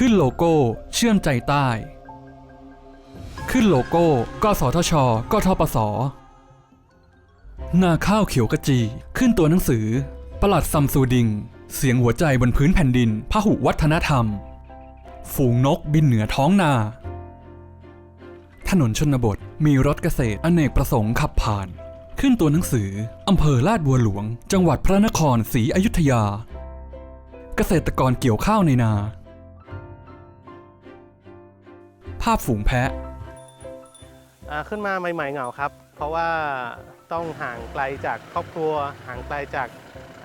ขึ้นโลโก้ เชื่อมใจใต้ ขึ้นโลโก้กสทช กทปส นาข้าวเขียวกะจี ขึ้นตัวหนังสือ ประหลัดซัมซูดิง เสียงหัวใจบนพื้นแผ่นดินพหุวัฒนธรรม ฝูงนกบินเหนือท้องนา ถนนชนบทมีรถเกษตรอเนกประสงค์ขับผ่าน ขึ้นตัวหนังสืออำเภอลาดบัวหลวง จังหวัดพระนครศรีอยุธยา เกษตรกรเกี่ยวข้าวในนาาพฝูงแพะอ่าขึ้นมาใหม่ๆเหงาครับ เพราะว่าต้องห่างไกลจากครอบครัว ห่างไกลจาก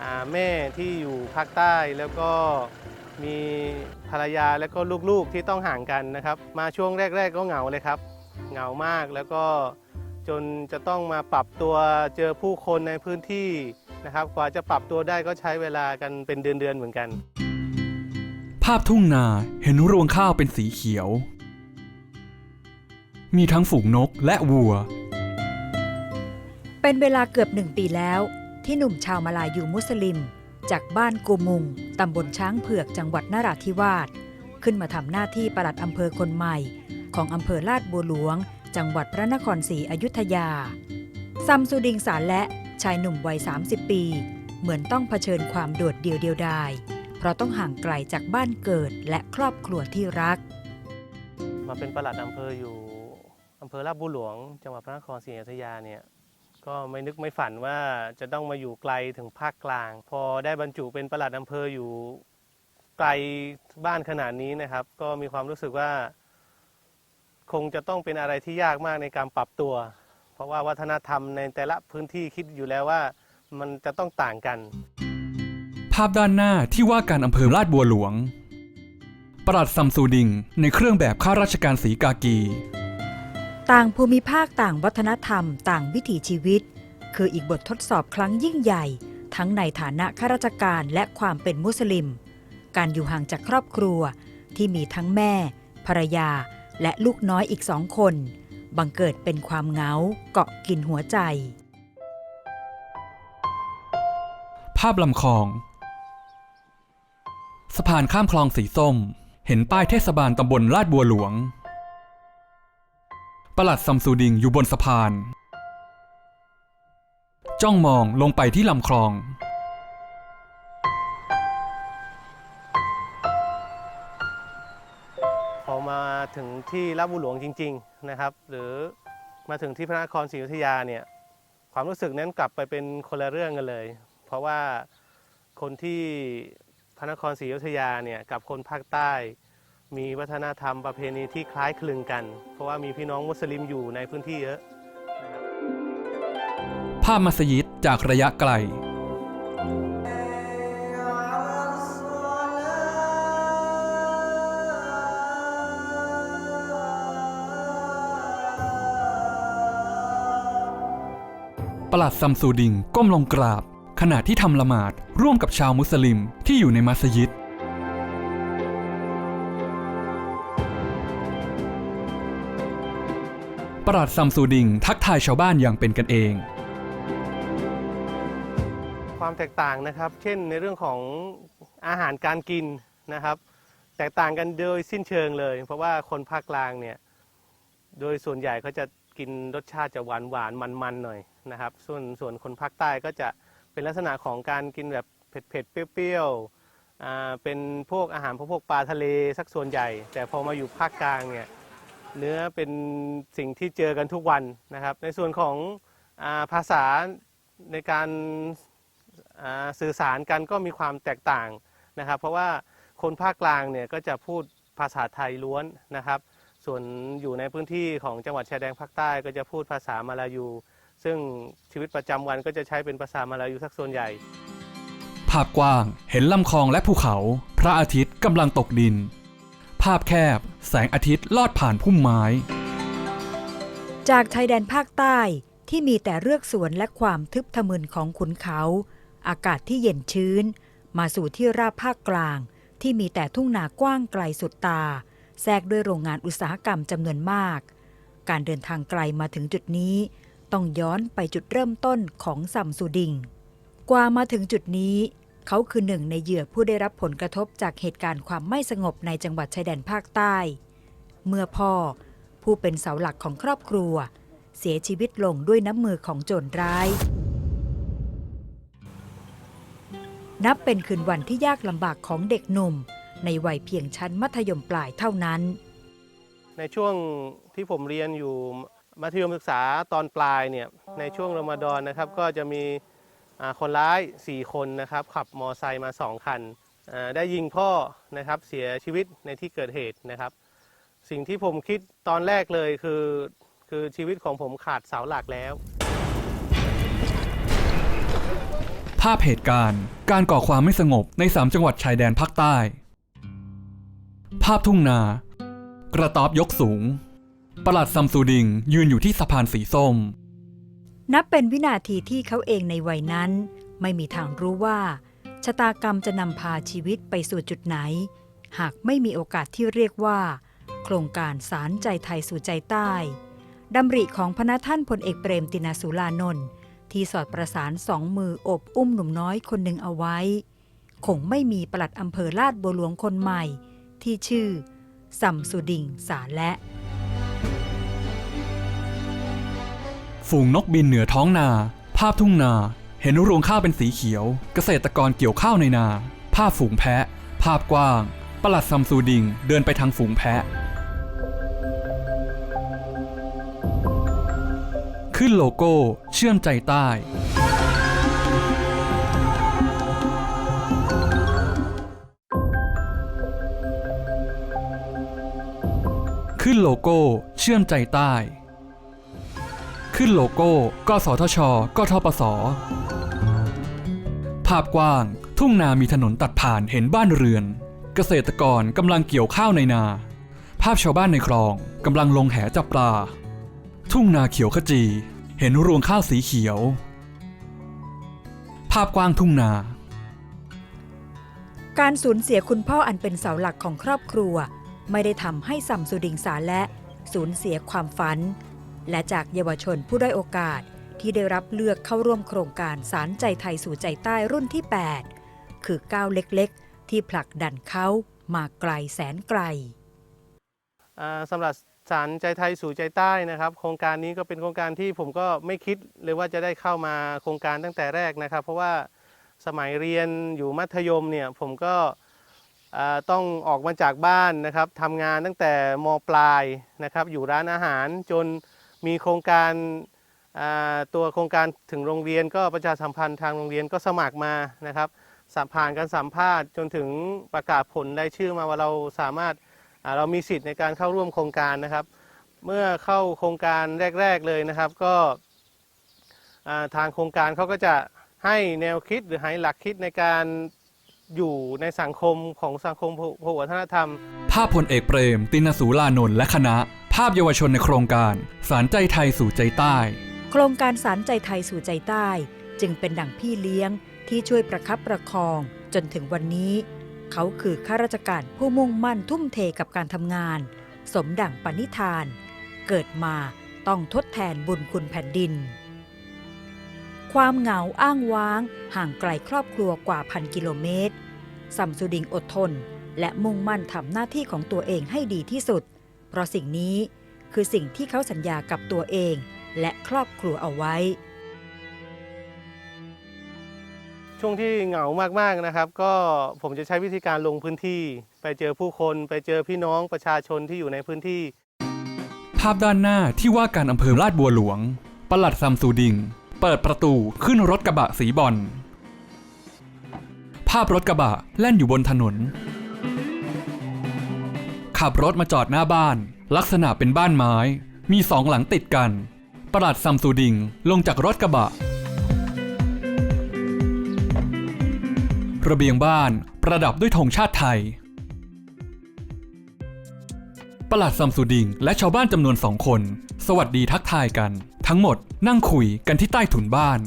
อ่าแม่ที่อยู่ภาคใต้แล้วก็มีภรรยาแล้วก็ลูกๆที่ต้องห่างกันนะครับ มาช่วงแรก ๆ ก็เหงาเลยครับ เหงามากแล้วก็จนจะต้องมาปรับตัวเจอผู้คนในพื้นที่นะครับ กว่าจะปรับตัวได้ก็ใช้เวลากันเป็นเดือนๆเหมือนกัน ภาพทุ่งนาเห็นรวงข้าวเป็นสีเขียว มีทั้งฝูงนกและวัว เป็นเวลาเกือบหนึ่งปีแล้ว ที่หนุ่มชาวมาลายูมุสลิม จากบ้านกูมุง ตำบลช้างเผือกจังหวัดนราธิวาสขึ้นมาทำหน้าที่ปลัดอำเภอคนใหม่ ของอำเภอลาดบัวหลวง จังหวัดพระนครศรีอยุธยาซัมซูดิงสารและชายหนุ่มวัย 30 ปี เหมือนต้องเผชิญความโดดเดี่ยวเดียวดายเพราะต้องห่างไกลจากบ้านเกิดและครอบครัวที่รัก มาเป็นประหลัดอำเภออยู่อำ เภอลาดบัวหลวง จังหวัดพระนครศรีอยุธยาเนี่ยก็ไม่นึกไม่ฝันว่าจะต้องมาอยู่ไกลถึงภาคกลาง พอได้บรรจุเป็นประหลัดอำเภออยู่ไกลบ้านขนาดนี้นะครับ ก็มีความรู้สึกว่า คงจะต้องเป็นอะไรที่ยากมากในการปรับตัว เพราะว่าวัฒนธรรมในแต่ละพื้นที่คิดอยู่แล้วว่ามันจะต้องต่างกัน ภาพด้านหน้าที่ว่าการอำเภอลาดบัวหลวง ประหลัดซัมซูดิง ในเครื่องแบบข้าราชการสีกากี ต่างภูมิภาคต่างวัฒนธรรม ต่างวิถีชีวิต คืออีกบททดสอบครั้งยิ่งใหญ่ ทั้งในฐานะข้าราชการและความเป็นมุสลิม การอยู่ห่างจากครอบครัวที่มีทั้งแม่ ภรรยา และลูกน้อยอีกสองคน บังเกิดเป็นความเหงาเกาะกินหัวใจ ภาพลำคลอง สะพานข้ามคลองสีส้ม เห็นป้ายเทศบาลตำบลลาดบัวหลวง ปลัดซัมซูดิงอยู่บนสะพาน จ้องมองลงไปที่ลำคลอง พอมาถึงที่ลาดบุหลวงจริง ๆนะครับ หรือมาถึงที่พระนครศรีอยุธยาเนี่ยความรู้สึกนั้นกลับไปเป็นคนละเรื่องกันเลย เพราะว่าคนที่พระนครศรีอยุธยาเนี่ยกับคนภาคใต้ มีวัฒนธรรมประเพณีที่คล้ายคลึงกัน เพราะว่ามีพี่น้องมุสลิมอยู่ในพื้นที่เยอะ ภาพมัสยิดจากระยะไกล ปลัดซัมซูดิงก้มลงกราบ ขณะที่ทำละหมาดร่วมกับชาวมุสลิมที่อยู่ในมัสยิด ปลัดซัมซูดิงทักทายชาวบ้านอย่างเป็นกันเอง ความแตกต่างนะครับ เช่นในเรื่องของอาหารการกินนะครับ แตกต่างกันโดยสิ้นเชิงเลย เพราะว่าคนภาคกลางเนี่ยโดยส่วนใหญ่เขาจะกินรสชาติจะหวานหวานมันมันๆหน่อยนะครับ ส่วนส่วนคนภาคใต้ก็จะเป็นลักษณะของการกินแบบเผ็ดเผ็ดเปรี้ยวๆอ่าเป็นพวกอาหารพวกปลาทะเลสักส่วนใหญ่ แต่พอมาอยู่ภาคกลางเนี่ย เนื้อเป็นสิ่งที่เจอกันทุกวันนะครับ ในส่วนของอาภาษาในการาสื่อสารกันก็มีความแตกต่างนะครับ เพราะว่าคนภาคกลางเนี่ยก็จะพูดภาษาไทยล้วนนะครับ ส่วนอยู่ในพื้นที่ของจังหวัดชายแดนภาคใต้ก็จะพูดภาษามาลายู ซึ่งชีวิตประจำวันก็จะใช้เป็นภาษามาลายูสักส่วนใหญ่ ภาพกว้างเห็นลำคลองและภูเขา พระอาทิตย์กำลังตกดิน ภาพแคบ แสงอาทิตย์ลอดผ่านพุ่มไม้ จากชายแดนภาคใต้ที่มีแต่เรือกสวนและความทึบทะมึนของขุนเขา อากาศที่เย็นชื้น มาสู่ที่ราบภาคกลาง ที่มีแต่ทุ่งนากว้างไกลสุดตา แทรกด้วยโรงงานอุตสาหกรรมจำนวนมาก การเดินทางไกลมาถึงจุดนี้ ต้องย้อนไปจุดเริ่มต้นของซัมซูดิง กว่ามาถึงจุดนี้ เขาคือหนึ่งในเหยื่อผู้ได้รับผลกระทบจากเหตุการณ์ความไม่สงบในจังหวัดชายแดนภาคใต้ เมื่อพ่อ ผู้เป็นเสาหลักของครอบครัว เสียชีวิตลงด้วยน้ำมือของโจรร้าย นับเป็นคืนวันที่ยากลำบากของเด็กหนุ่ม ในวัยเพียงชั้นมัธยมปลายเท่านั้น ในช่วงที่ผมเรียนอยู่มัธยมศึกษาตอนปลายเนี่ยในช่วงรอมฎอนนะครับก็จะมี คนร้าย 4 คนนะครับขับมอไซค์มา 2 คัน ได้ยิงพ่อนะครับเสียชีวิตในที่เกิดเหตุนะครับ สิ่งที่ผมคิดตอนแรกเลยคือคือชีวิตของผมขาดเสาหลักแล้ว ภาพเหตุการณ์การก่อความไม่สงบใน 3 จังหวัดชายแดนภาคใต้ ภาพทุ่งนา กระต๊อบยกสูง ประหลัดซัมซูดิงยืนอยู่ที่สะพานสีส้ม นับเป็นวินาทีที่เขาเองในวัยนั้น ไม่มีทางรู้ว่า ชะตากรรมจะนำพาชีวิตไปสู่จุดไหน หากไม่มีโอกาสที่เรียกว่า โครงการสารใจไทยสู่ใจใต้ดำริของพระท่านพลเอกเปรมตินาสุรานนท์ที่สอดประสานสองมืออบอุ้มหนุ่มน้อยคนหนึ่งเอาไว้ คงไม่มีปลัดอำเภอลาดบัวหลวงคนใหม่ ที่ชื่อสัมสุดิงสาและ ฝูงนกบินเหนือท้องนา ภาพทุ่งนา เห็นรวงข้าวเป็นสีเขียว เกษตรกรเกี่ยวข้าวในนา ภาพฝูงแพะ ภาพกว้าง ประหลัดซัมซูดิง เดินไปทางฝูงแพะ ขึ้นโลโก้ เชื่อมใจใต้ ขึ้นโลโก้ เชื่อมใจใต้ ขึ้นโลโก้ กสทช กทปส ภาพกว้าง ทุ่งนามีถนนตัดผ่านเห็นบ้านเรือน เกษตรกรกำลังเกี่ยวข้าวในนา ภาพชาวบ้านในคลองกำลังลงแหจับปลา ทุ่งนาเขียวขจี เห็นรวงข้าวสีเขียว ภาพกว้างทุ่งนา การสูญเสียคุณพ่ออันเป็นเสาหลักของครอบครัว ไม่ได้ทำให้สัมสุดิงสาและสูญเสียความฝัน และจากเยาวชนผู้ได้อยโอกาสที่ได้รับเลือกเข้าร่วมโครงการสารใจไทยสู่ใจใต้รุ่นที่ 8 คือก้าวเล็กๆ ที่ผลักดันเขามาไกลแสนไกลสำหรับสารใจไทยสู่ใจใต้นะครับ โครงการนี้ก็เป็นโครงการที่ผมก็ไม่คิดเลยว่าจะได้เข้ามาโครงการตั้งแต่แรกนะครับ เพราะว่าสมัยเรียนอยู่มัธยมเนี่ยผมก็ต้องออกมาจากบ้านนะครับทำงานตั้งแต่มปลายนะครับ อยู่ร้านอาหารจน มีโครงการตัวโครงการถึงโรงเรียนก็ประชาสัมพันธ์ทางโรงเรียนก็สมัครมานะครับสผ่านการสัมภาษณ์จนถึงประกาศผลได้ชื่อมาว่าเราสามารถเรามีสิทธิ์ในการเข้าร่วมโครงการนะครับ เมื่อเข้าโครงการแรก ๆเลยนะครับ ก็ทางโครงการเขาก็จะให้แนวคิดหรือให้หลักคิดในการอยู่ในสังคมของสังคมพหุวัฒนธรรม ภาพพลเอกเปรม ตินสูลานนท์และคณะ ภาพเยาวชนในโครงการ สารใจไทยสู่ใจใต้ โครงการสารใจไทยสู่ใจใต้ จึงเป็นดั่งพี่เลี้ยงที่ช่วยประคับประคอง จนถึงวันนี้ เขาคือข้าราชการผู้มุ่งมั่นทุ่มเทกับการทำงาน สมดั่งปณิธาน เกิดมาต้องทดแทนบุญคุณแผ่นดิน ความเหงาอ้างว้าง ห่างไกลครอบครัวกว่าพันกิโลเมตรซัมสุดิงอดทน และมุ่งมั่นทำหน้าที่ของตัวเองให้ดีที่สุด เพราะสิ่งนี้คือสิ่งที่เขาสัญญากับตัวเองและครอบครัวเอาไว้ ช่วงที่เหงามากๆนะครับ ก็ผมจะใช้วิธีการลงพื้นที่ ไปเจอผู้คนไปเจอพี่น้องประชาชนที่อยู่ในพื้นที่ ภาพด้านหน้าที่ว่าการอำเภอลาดบัวหลวง ปลัดซัมซูดิง เปิดประตูขึ้นรถกระบะสีบอลภาพรถกระบะแล่นอยู่บนถนน ขับรถมาจอดหน้าบ้าน ลักษณะเป็นบ้านไม้ มีสองหลังติดกัน ประหลัดซัมซูดิงลงจากรถกระบะ ระเบียงบ้านประดับด้วยธงชาติไทย ประหลัดซัมซูดิงและชาวบ้านจำนวนสองคน สวัสดีทักทายกัน ทั้งหมดนั่งคุยกันที่ใต้ถุนบ้าน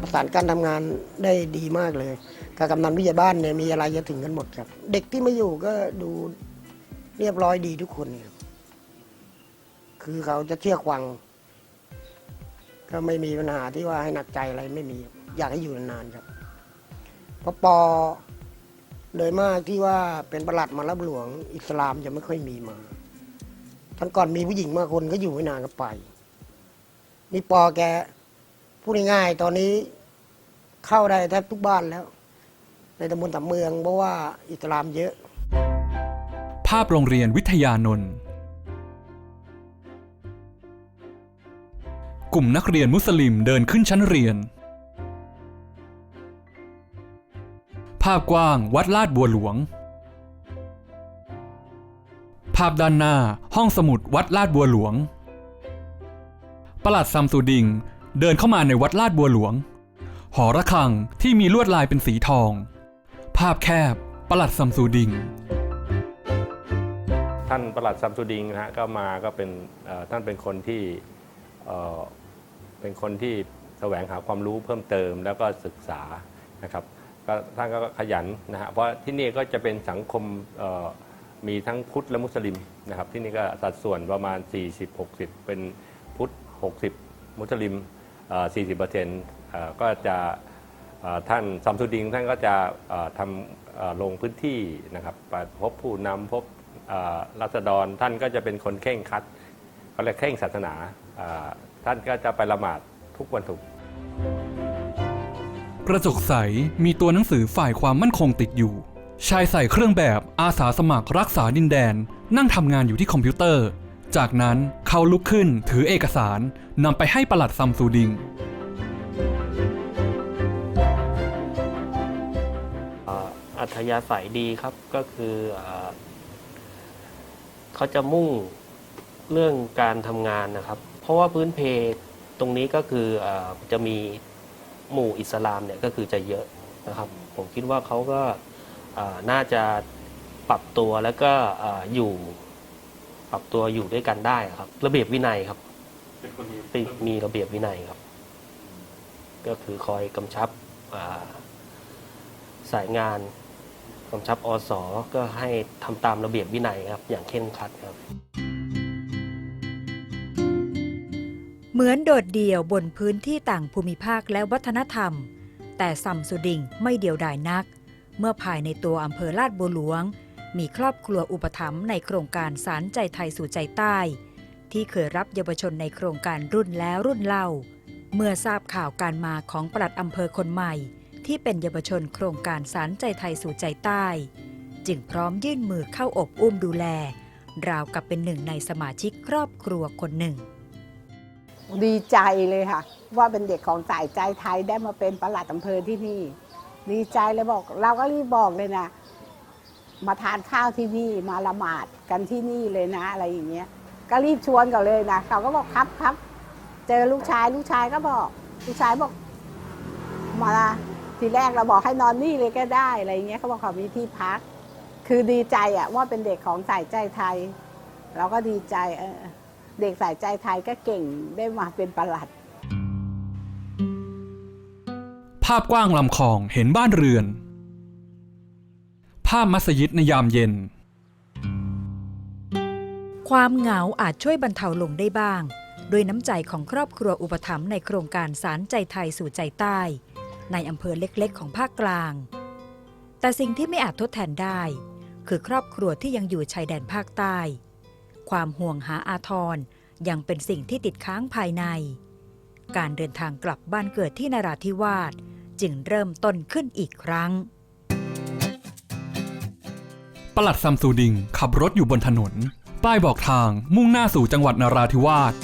ประสานการทำงานได้ดีมากเลย กับกำนันวิทยาบ้านเนี่ยมีอะไรจะถึงกันหมดครับ เด็กที่มาอยู่ก็ดูเรียบร้อยดีทุกคนครับคือเขาจะเชื่อฟัง ก็ไม่มีปัญหาที่ว่าให้หนักใจอะไรไม่มี อยากให้อยู่นานๆครับพราะปอโดยมากที่ว่าเป็นประหลัดมารับหลวงอิสลามจะไม่ค่อยมีมาทั้งก่อนมีผู้หญิงมาคนก็อยู่ไม่นานก็ไป นี่ปอแกพูดง่ายๆตอนนี้เข้าได้แทบทุกบ้านแล้ว ในตำบลตับเมือง เพราะว่าอิสลามเยอะ ภาพโรงเรียนวิทยานนท์กลุ่มนักเรียนมุสลิมเดินขึ้นชั้นเรียน ภาพกว้างวัดลาดบัวหลวง ภาพด้านหน้าห้องสมุดวัดลาดบัวหลวง ประหลัดซัมซูดิงเดินเข้ามาในวัดลาดบัวหลวง หอระฆังที่มีลวดลายเป็นสีทองาพแคบ ประหลัดซัมซูดิง ท่านประหลัดซัมสุดิงนะฮะก็มาก็เป็นเอ่อท่านเป็นคนที่เอ่อเป็นคนที่แสวงหาความรู้เพิ่มเติมแล้วก็ศึกษานะครับก็ท่านก็ขยันนะฮะเพราะที่นี่ก็จะเป็นสังคมเอ่อมีทั้งพุทธและมุสลิมนะครับที่นี่ก็สัดส่วนประมาณ 40-60 เป็นพุทธ 60 มุสลิมเอ่อ40เปอร์เซ็นต์ก็จะ ท่านซัมสุดิงท่านก็จะทำลงพื้นที่นะครับพบผู้นำพบรัษฎรท่านก็จะเป็นคนเข่งคัดเขาเรียกเข่งศาสนาอ่าท่านก็จะไปละหมาดทุกวันศุกร์กระจกใสมีตัวหนังสือฝ่ายความมั่นคงติดอยู่ ชายใส่เครื่องแบบอาสาสมัครรักษาดินแดน นั่งทำงานอยู่ที่คอมพิวเตอร์ จากนั้นเขาลุกขึ้นถือเอกสารนำไปให้ประหลัดซัมซูดิง อัธยาศัยดีครับก็คืออเขาจะมุ่งเรื่องการทำงานนะครับ เพราะว่าพื้นเพตรงนี้ก็คืออจะมีหมู่อิสลามเนี่ยก็คือจะเยอะนะครับ ผมคิดว่าเขาก็น่าจะปรับตัวแล้วก็ออยู่ปรับตัวอยู่ด้วยกันได้ครับ ระเบียบวินัยครับเป็นมีระเบียบวินัยครับ ก็คือคอยกำชับสายงาน กำชับอสก็ให้ทำตามระเบียบวินัยครับ อย่างเคร่งครัดครับ เหมือนโดดเดี่ยวบนพื้นที่ต่างภูมิภาคและวัฒนธรรม แต่ซัมสุดิงไม่เดียวดายนัก เมื่อภายในตัวอำเภอลาดบัวหลวง มีครอบครัวอุปถัมภ์ในโครงการสารใจไทยสู่ใจใต้ ที่เคยรับเยาวชนในโครงการรุ่นแล้วรุ่นเล่า เมื่อทราบข่าวการมาของปลัดอำเภอคนใหม่ ที่เป็นเยาวชนโครงการสารใจไทยสู่ใจใต้ จึงพร้อมยื่นมือเข้าอบอุ้มดูแล ราวกับเป็นหนึ่งในสมาชิกครอบครัวคนหนึ่ง ดีใจเลยค่ะ ว่าเป็นเด็กของสายใจไทยได้มาเป็นประหลัดอำเภอที่นี่ ดีใจเลยบอก เราก็รีบบอกเลยนะ มาทานข้าวที่นี่มาละหมาดกันที่นี่เลยนะอะไรอย่างเงี้ย ก็รีบชวนกันเลยนะเขาก็บอกครับครับเจอลูกชายลูกชายก็บอก ลูกชายบอกมา ทีแรกเราบอกให้นอนนี่เลยก็ได้อะไรอย่างเงี้ยเขาบอกเขามีที่พัก คือดีใจอะว่าเป็นเด็กของสายใจไทย เราก็ดีใจเออเด็กสายใจไทยก็เก่งได้มาเป็นประหลัด ภาพกว้างลำคลองเห็นบ้านเรือน ภาพมัสยิดในยามเย็น ความเหงาอาจช่วยบรรเทาลงได้บ้าง ด้วยน้ำใจของครอบครัวอุปถัมภ์ในโครงการสารใจไทยสู่ใจใต้ ในอำเภอเล็กๆ ของภาคกลาง แต่สิ่งที่ไม่อาจทดแทนได้ คือครอบครัวที่ยังอยู่ชายแดนภาคใต้ ความห่วงหาอาทรยังเป็นสิ่งที่ติดค้างภายใน การเดินทางกลับบ้านเกิดที่นราธิวาสจึงเริ่มต้นขึ้นอีกครั้งประหลัดซัมซูดิงขับรถอยู่บนถนน ป้ายบอกทางมุ่งหน้าสู่จังหวัดนราธิวาส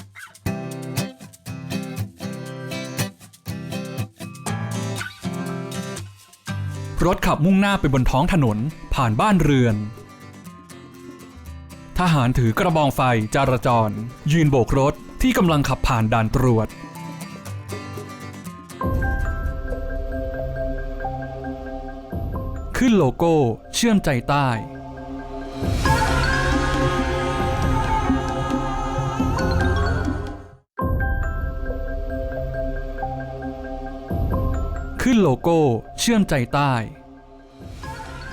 รถขับมุ่งหน้าไปบนท้องถนนผ่านบ้านเรือน ทหารถือกระบองไฟจราจร ยืนโบกรถที่กำลังขับผ่านด่านตรวจ ขึ้นโลโก้เชื่อมใจใต้ ขึ้นโลโก้ เชื่อมใจใต้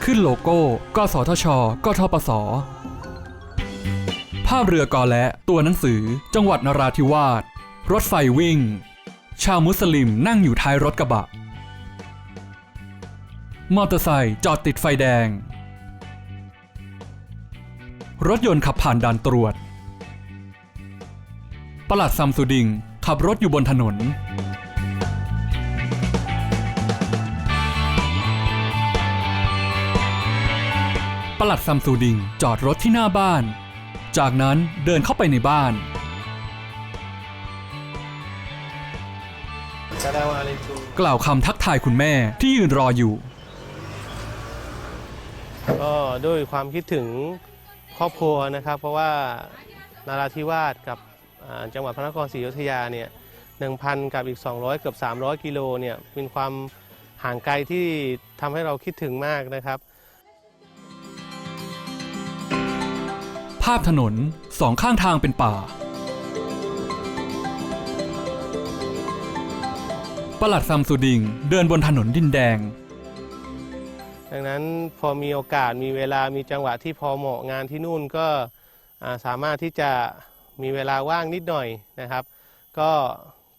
ขึ้นโลโก้กสทช กทปส ภาพเรือกอและ ตัวหนังสือ จังหวัดนราธิวาส รถไฟวิ่ง ชาวมุสลิมนั่งอยู่ท้ายรถกระบะ มอเตอร์ไซค์จอดติดไฟแดง รถยนต์ขับผ่านด่านตรวจ ประหลัดซัมสุดิงขับรถอยู่บนถนน ประหลัดซัมซูดิงจอดรถที่หน้าบ้าน จากนั้นเดินเข้าไปในบ้าน กล่าวคำทักทายคุณแม่ที่ยืนรออยู่ ก็ด้วยความคิดถึงครอบครัวนะครับ เพราะว่านาราธิวาสกับอ่าจังหวัดพระนครศรีอยุธยาเนี่ย1,000 กับอีก 200 เกือบ 300 กิโลเนี่ยเป็นความห่างไกลที่ทำให้เราคิดถึงมากนะครับ ภาพถนนสองข้างทางเป็นป่า ประหลัดซัมซูดิงเดินบนถนนดินแดง ดังนั้นพอมีโอกาสมีเวลามีจังหวะที่พอเหมาะงานที่นู่นก็สามารถที่จะมีเวลาว่างนิดหน่อยนะครับ ก็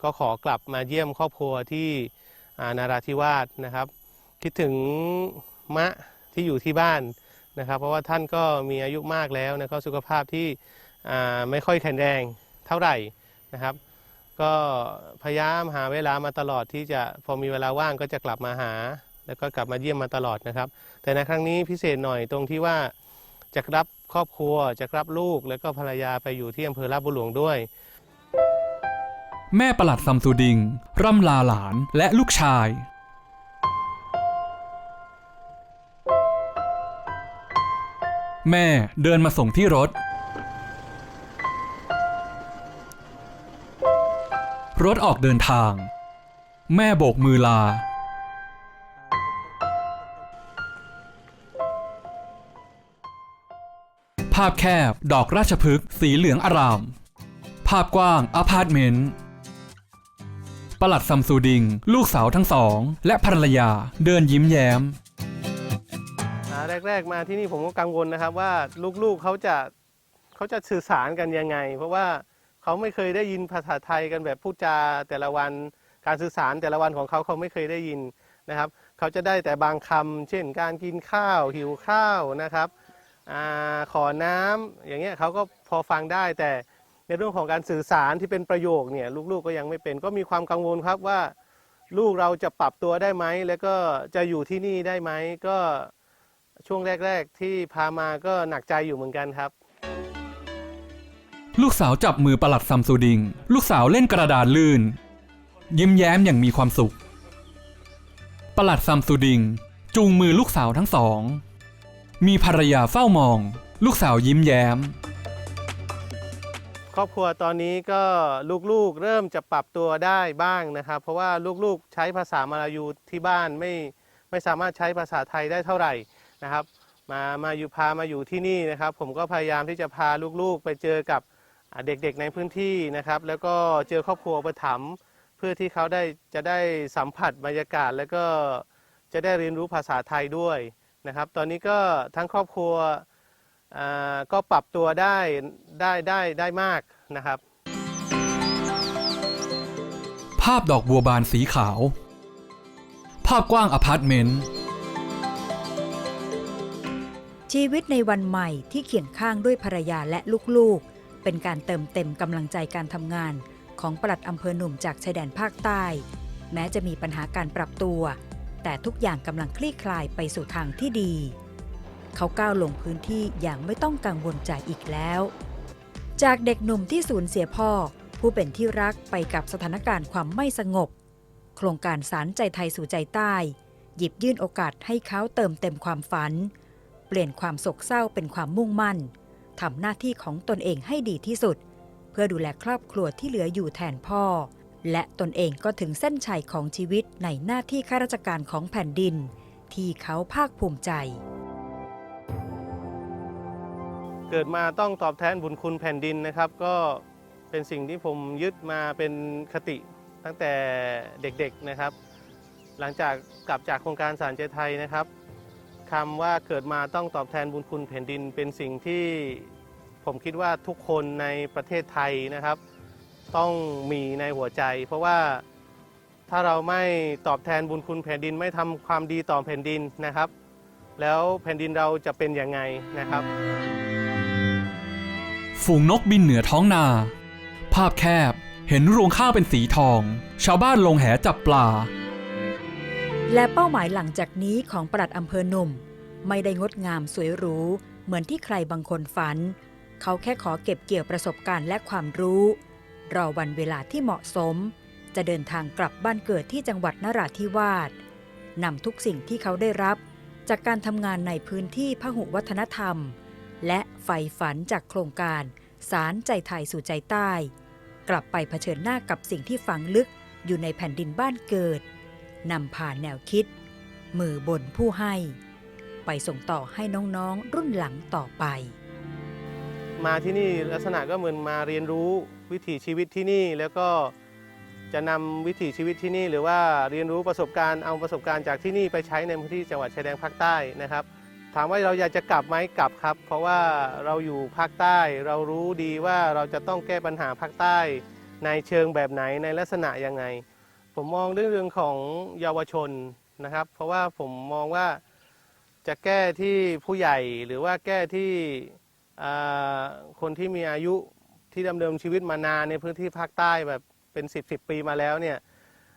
ก็ขอกลับมาเยี่ยมครอบครัวที่อ่านาราธิวาสนะครับ คิดถึงมะที่อยู่ที่บ้าน นะครับ เพราะว่าท่านก็มีอายุมากแล้วนะครับสุขภาพที่ไม่ค่อยแข็งแรงเท่าไหร่นะครับ ก็พยายามหาเวลามาตลอดที่จะพอมีเวลาว่างก็จะกลับมาหา แล้วก็กลับมาเยี่ยมมาตลอดนะครับ แต่ในครั้งนี้พิเศษหน่อยตรงที่ว่าจะรับครอบครัวจะรับลูกแล้วก็ภรรยาไปอยู่ที่อำเภอลาบุหลวงด้วย แม่ประหลัดซัมซูดิง ร่ำลาหลานและลูกชาย แม่เดินมาส่งที่รถ รถออกเดินทาง แม่โบกมือลา ภาพแคบ ดอกราชพฤกษ์สีเหลืองอาราม ภาพกว้างอพาร์ตเมนต์ประหลัดซัมซูดิง ลูกสาวทั้งสอง และภรรยาเดินยิ้มแย้ม แรก ๆ มาที่นี่ผมก็กังวลนะครับ ว่าลูกๆเขาจะเขาจะสื่อสารกันยังไง เพราะว่าเขาไม่เคยได้ยินภาษาไทยกันแบบพูดจาแต่ละวันการสื่อสารแต่ละวันของเขาเขาไม่เคยได้ยินนะครับ เขาจะได้แต่บางคำเช่น การกินข้าวหิวข้าวนะครับอขอน้ำอย่างเงี้ยเขาก็พอฟังได้แต่ในเรื่องของการสื่อสารที่เป็นประโยคเนี่ยลูกๆก็ยังไม่เป็นก็มีความกังวลครับว่าลูกเราจะปรับตัวได้ไหม แล้วก็จะอยู่ที่นี่ได้ไหม ก็ ช่วงแรก ๆ ที่พามาก็หนักใจอยู่เหมือนกันครับ ลูกสาวจับมือประหลัดซัมซูดิง ลูกสาวเล่นกระดานลื่น ยิ้มแย้มอย่างมีความสุข ประหลัดซัมซูดิง จูงมือลูกสาวทั้งสอง มีภรรยาเฝ้ามอง ลูกสาวยิ้มแย้ม ครอบครัวตอนนี้ก็ลูกๆเริ่มจะปรับตัวได้บ้างนะครับ เพราะว่าลูกๆใช้ภาษามาลายูที่บ้านไม่ไม่สามารถใช้ภาษาไทยได้เท่าไหร่ นะครับ มามาอยู่พามาอยู่ที่นี่นะครับ ผมก็พยายามที่จะพาลูกๆ ไปเจอกับเด็กๆในพื้นที่นะครับ แล้วก็เจอครอบครัวประถมเพื่อที่เขาได้จะได้สัมผัสบรรยากาศ แล้วก็จะได้เรียนรู้ภาษาไทยด้วยนะครับ ตอนนี้ก็ทั้งครอบครัวก็ปรับตัวได้ได้ได้ได้มากนะครับ ภาพดอกบัวบานสีขาว ภาพกว้างอพาร์ตเมนต์ ชีวิตในวันใหม่ที่เขียนข้างด้วยภรรยาและลูกๆ เป็นการเติมเต็มกำลังใจการทำงาน ของปลัดอำเภอหนุ่มจากชายแดนภาคใต้ แม้จะมีปัญหาการปรับตัว แต่ทุกอย่างกำลังคลี่คลายไปสู่ทางที่ดี เขาก้าวลงพื้นที่อย่างไม่ต้องกังวลใจอีกแล้ว จากเด็กหนุ่มที่สูญเสียพ่อ ผู้เป็นที่รักไปกับสถานการณ์ความไม่สงบ โครงการสารใจไทยสู่ใจใต้ หยิบยื่นโอกาสให้เขาเติมเต็มความฝัน เปลี่ยนความโศกเศร้าเป็นความมุ่งมั่นทำหน้าที่ของตนเองให้ดีที่สุด เพื่อดูแลครอบครัวที่เหลืออยู่แทนพ่อ และตนเองก็ถึงเส้นชัยของชีวิตในหน้าที่ข้าราชการของแผ่นดิน ที่เขาภาคภูมิใจ เกิดมาต้องตอบแทนบุญคุณแผ่นดินนะครับ ก็เป็นสิ่งที่ผมยึดมาเป็นคติตั้งแต่เด็กๆนะครับ หลังจากกลับจากโครงการสารเจไทยนะครับ คำว่าเกิดมาต้องตอบแทนบุญคุณแผ่นดิน เป็นสิ่งที่ผมคิดว่าทุกคนในประเทศไทยนะครับ ต้องมีในหัวใจ เพราะว่าถ้าเราไม่ตอบแทนบุญคุณแผ่นดินไม่ทำความดีต่อแผ่นดินนะครับ แล้วแผ่นดินเราจะเป็นยังไงนะครับ ฝูงนกบินเหนือท้องนา ภาพแคบเห็นรวงข้าวเป็นสีทอง ชาวบ้านลงแหจับปลา และเป้าหมายหลังจากนี้ของปลัดอำเภอหนุ่ม ไม่ได้งดงามสวยหรูเหมือนที่ใครบางคนฝัน เขาแค่ขอเก็บเกี่ยวประสบการณ์และความรู้ รอวันเวลาที่เหมาะสม จะเดินทางกลับบ้านเกิดที่จังหวัดนราธิวาสนำทุกสิ่งที่เขาได้รับ จากการทำงานในพื้นที่พหุวัฒนธรรม และใฝ่ฝันจากโครงการสารใจไทยสู่ใจใต้ กลับไปเผชิญหน้ากับสิ่งที่ฝังลึกอยู่ในแผ่นดินบ้านเกิด นำพาแนวคิด มือบนผู้ให้ ไปส่งต่อให้น้องๆ รุ่นหลังต่อไป มาที่นี่ลักษณะก็เหมือนมาเรียนรู้วิถีชีวิตที่นี่แล้วก็จะนำวิถีชีวิตที่นี่ หรือว่าเรียนรู้ประสบการณ์เอาประสบการณ์จากที่นี่ไปใช้ในพื้นที่จังหวัดชายแดนภาคใต้นะครับ ถามว่าเราอยากจะกลับไหมกลับครับ เพราะว่าเราอยู่ภาคใต้ เรารู้ดีว่าเราจะต้องแก้ปัญหาภาคใต้ ในเชิงแบบไหนในลักษณะยังไง ผมมองเรื่องของเยาวชนนะครับ เพราะว่าผมมองว่าจะแก้ที่ผู้ใหญ่หรือว่าแก้ที่คนที่มีอายุที่ดำเนินชีวิตมานานในพื้นที่ภาคใต้แบบเป็น 10บสปีมาแล้วเนี่ย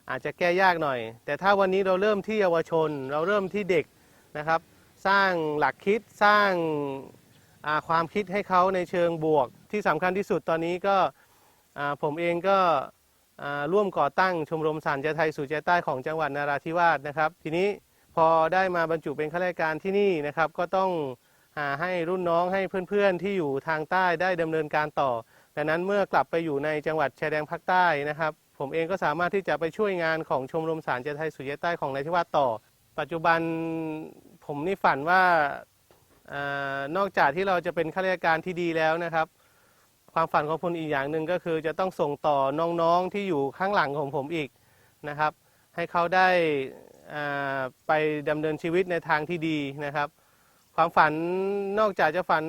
อาจจะแก้ยากหน่อย แต่ถ้าวันนี้เราเริ่มที่เยาวชน เราเริ่มที่เด็กนะครับ สร้างหลักคิดสร้างความคิดให้เขาในเชิงบวก ที่สำคัญที่สุดตอนนี้ก็ผมเองก็ ร่วมก่อตั้งชมรมสารใจไทยสู่ใจใต้ของจังหวัดนาราธิวาสนะครับ ทีนี้พอได้มาบรรจุเป็นข้าราชการที่นี่นะครับ ก็ต้องหาให้รุ่นน้องให้เพื่อนๆที่อยู่ทางใต้ได้ดำเนินการต่อดังนั้นเมื่อกลับไปอยู่ในจังหวัดชายแดนภาคใต้นะครับ ผมเองก็สามารถที่จะไปช่วยงานของชมรมสารเจไทยสุยใต้ของนายทิวาสต่อ ปัจจุบันผมนี่ฝันว่าอานอกจากที่เราจะเป็นข้าราชการที่ดีแล้วนะครับ ความฝันของผมอีกอย่างหนึ่งก็คือจะต้องส่งต่อน้องๆที่อยู่ข้างหลังของผมอีกนะครับ ให้เขาได้ไปดำเนินชีวิตในทางที่ดีนะครับ ความฝันนอกจากจะฝัน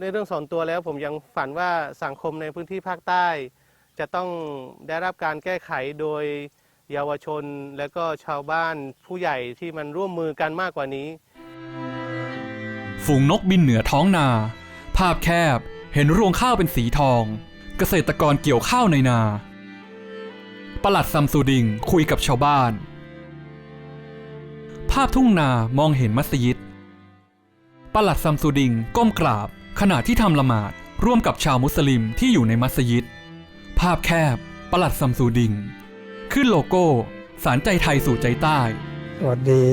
ในเรื่องส่วนตัวแล้ว ผมยังฝันว่าสังคมในพื้นที่ภาคใต้ จะต้องได้รับการแก้ไขโดยเยาวชนและก็ชาวบ้านผู้ใหญ่ที่มันร่วมมือกันมากกว่านี้ ฝูงนกบินเหนือท้องนา ภาพแคบ เห็นรวงข้าวเป็นสีทอง เกษตรกรเกี่ยวข้าวในนา ประหลัดซัมซูดิงคุยกับชาวบ้าน ภาพทุ่งนามองเห็นมัสยิด ประหลัดซัมซูดิงก้มกราบ ขณะที่ทำละหมาดร่วมกับชาวมุสลิมที่อยู่ในมัสยิด ภาพแคบ ประหลัดซัมซูดิง ขึ้นโลโก้ สารใจไทยสู่ใจใต้ สวัสดี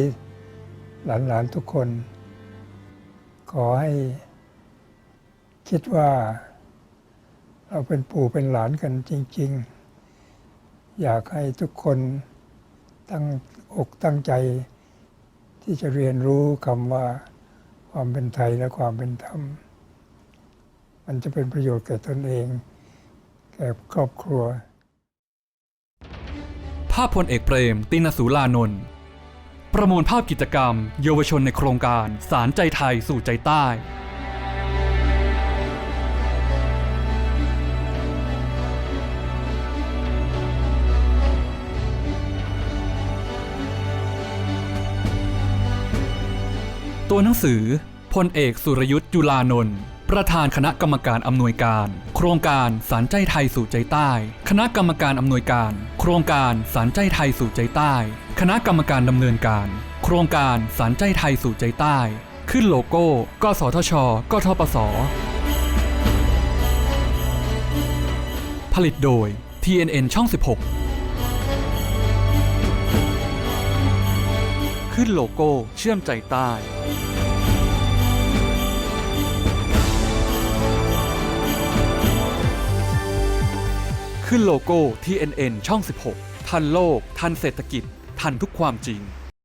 หลานๆทุกคน ขอให้ คิดว่า เราเป็นปู่เป็นหลานกันจริง ๆ อยากให้ทุกคนตั้งอกตั้งใจ ที่จะเรียนรู้คำว่าความเป็นไทยและความเป็นธรรม มันจะเป็นประโยชน์แก่ตนเอง แก่ครอบครัว ภาพพลเอกเปรม ตินสูลานนท์ประมวลภาพกิจกรรม เยาวชนในโครงการสารใจไทยสู่ใจใต้ ตัวหนังสือพลเอกสุรยุทธ์จุลานนท์ประธานคณะกรรมการอำนวยการ โครงการสารใจไทยสู่ใจใต้ คณะกรรมการอำนวยการ โครงการสารใจไทยสู่ใจใต้ คณะกรรมการดำเนินการ โครงการสารใจไทยสู่ใจใต้ ขึ้นโลโก้ กสทช กทปส ผลิตโดย TNN ช่อง 16 ขึ้นโลโก้เชื่อมใจใต้ขึ้นโลโก้ TNN ช่อง 16 ทันโลก ทันเศรษฐกิจ ทันทุกความจริง